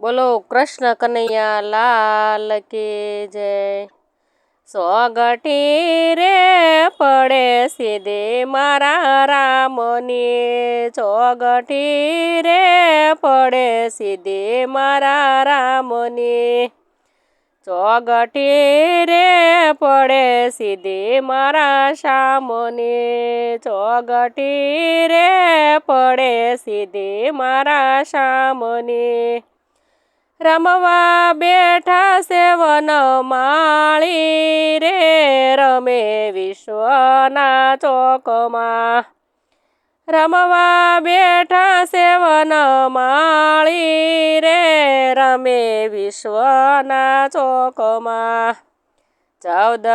બોલો, કૃષ્ણ કનૈયા લાલ કે જય? સોગઠી રે પડે સીધે મારા રામની. ચોગઠી રે પડે સીધે મારા રામની. ચોગઠી રે પડે સીધે મારા શામની ચોગઠી રે પડે સીધે મારા શામની રમવા બેઠા સેવન માળી રે, રમે વિશ્વના ચોકમાં. રમવા બેઠા સેવન માળી રે, રમે વિશ્વના ચોકમાં. ચૌદ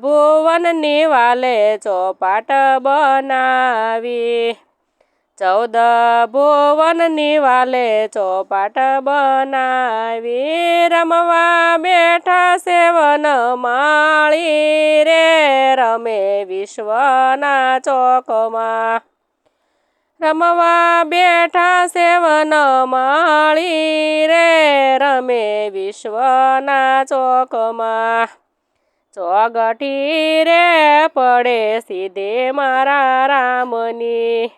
ભુવનની વાલે ચોપાટ બનાવી. ચૌદ ભુવનની વાલે ચોપાટ બનાવી. રમવા બેઠા સેવન માળી રે. રમે વિશ્વના ચોકમાં. રમવા બેઠા સેવન માળી રે. રમે વિશ્વના ચોકમાં. ચોગઠી રે પડે સીધે મારા રામની.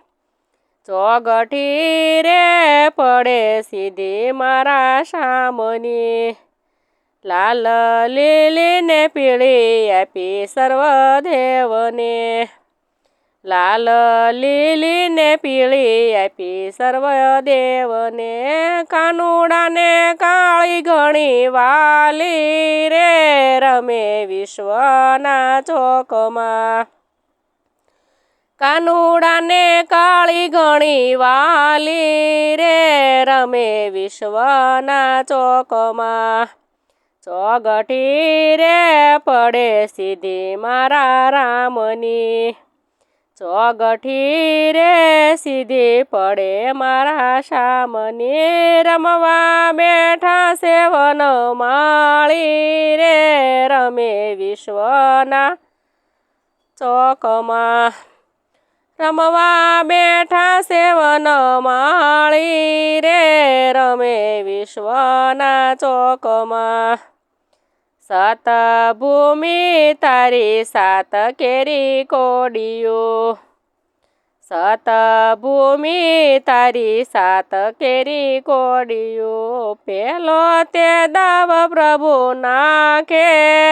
ચોગઠી રે પડે સીધી મારા શામની લાલ લીલી ને પીળી આપી સર્વદેવને. લાલ લીલી ને પીળી આપી સર્વદેવને. કાનુડાને કાળી ઘણી વાલી રે, રમે વિશ્વના ચોકમાં. કાનુડાને કાળી ગણી વાલી રે, રમે વિશ્વના ચોકમાં. ચોગટી રે પડે સીધી મારા રામની. ચોગઠી રે સીધી પડે મારા શામની રમવા બેઠા સેવન માળી રે, રમે વિશ્વના ચોકમાં. રમવા બેઠા સેવન માળી રે, રમે વિશ્વના ચોકમાં. સત ભૂમિ તારી સાત કેરી કોડિયો. સત ભૂમિ તારી સાત કેરી કોડિયો. પેલો તે દાવ પ્રભુ નાખે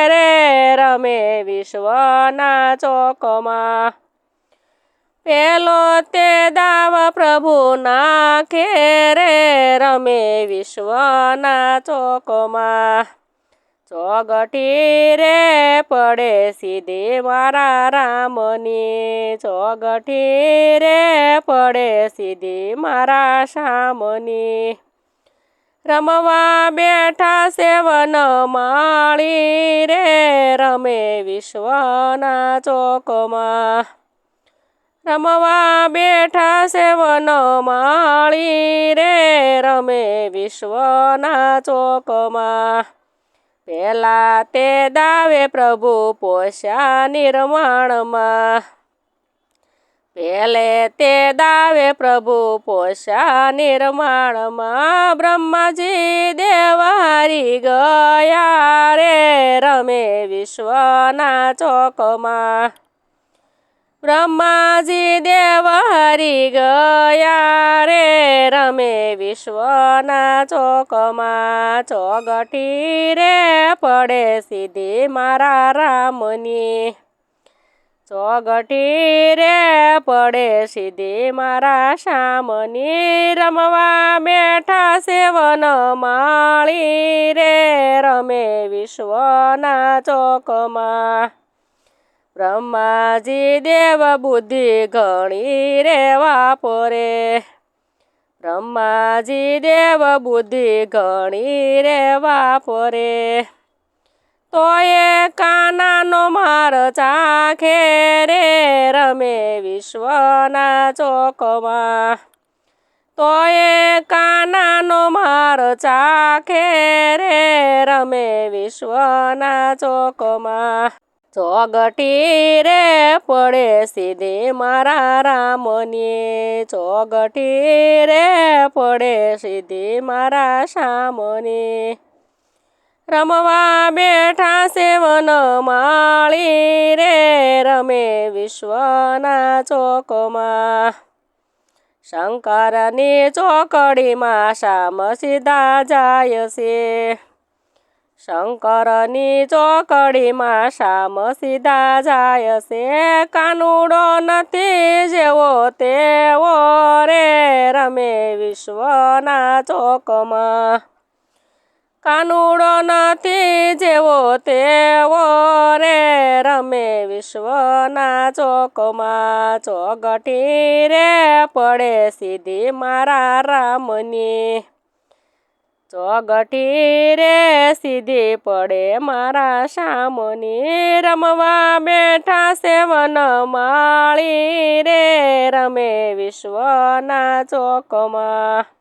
રે રમે વિશ્વના ચોકમાં. પેલો તે દાવ પ્રભુ નાખે રે રમે વિશ્વના ચોકમાં. ચોગઠી રે પડે સીધી મારા રામની. ચોગઠી રે પડે સીધી મારા શામની રમવા બેઠા સેવન માળી રે રમે વિશ્વના ચોકમાં. રમવા બેઠા સેવન માળી રે, રમે વિશ્વના ચોકમાં. પેલા તે દાવે પ્રભુ પોષા નિર્માણમાં પેલે તે દાવે પ્રભુ પોષા નિર્માણમાં બ્રહ્માજી દેવ હારી ગયા રે, રમે વિશ્વના ચોકમાં. બ્રહ્માજી દેવ હરી ગયા રે, રમે વિશ્વના ચોકમાં ચોગઠી રે, પડે સીધી મારા રામની. ચોગઠી રે, પડે સીધી મારા શામની રમવા બેઠા સેવન માળી રે, રમે વિશ્વના ચોકમાં. બ્રહ્માજી દેવ બુદ્ધિ ઘણી રે વાપરે બ્રહ્માજી દેવ બુદ્ધિ ઘણી રે વાપરે તો એ કાનાનો માર ચાખે રે રમે વિશ્વના ચોકમાં. તો એ કાનાનો માર ચાખે રે રમે વિશ્વના ચોકમાં. ચોગટી રે પડે સીધે મારા રામની. ચોગટી રે પડે સીધે મારા શામની રમવા બેઠા સેવન માળી રે રમે વિશ્વના ચોકમાં. શંકરની ચોકડીમાં શામ સીધા જાય છે. શંકરની ચોકડીમાં શામ સીધા જાય છે. કાનુડો નથી જેવો તેવો રે, રમે વિશ્વના ચોકમાં. કાનુડો નથી જેવો તેવો રે, રમે વિશ્વના ચોકમાં. ચોગટી રે, પડે સીધી મારા રામની. ચોગટી રે સીધી પડે મારા શામની. રમવા બેઠા સેવન માળી રે રમે વિશ્વના ચોકમાં.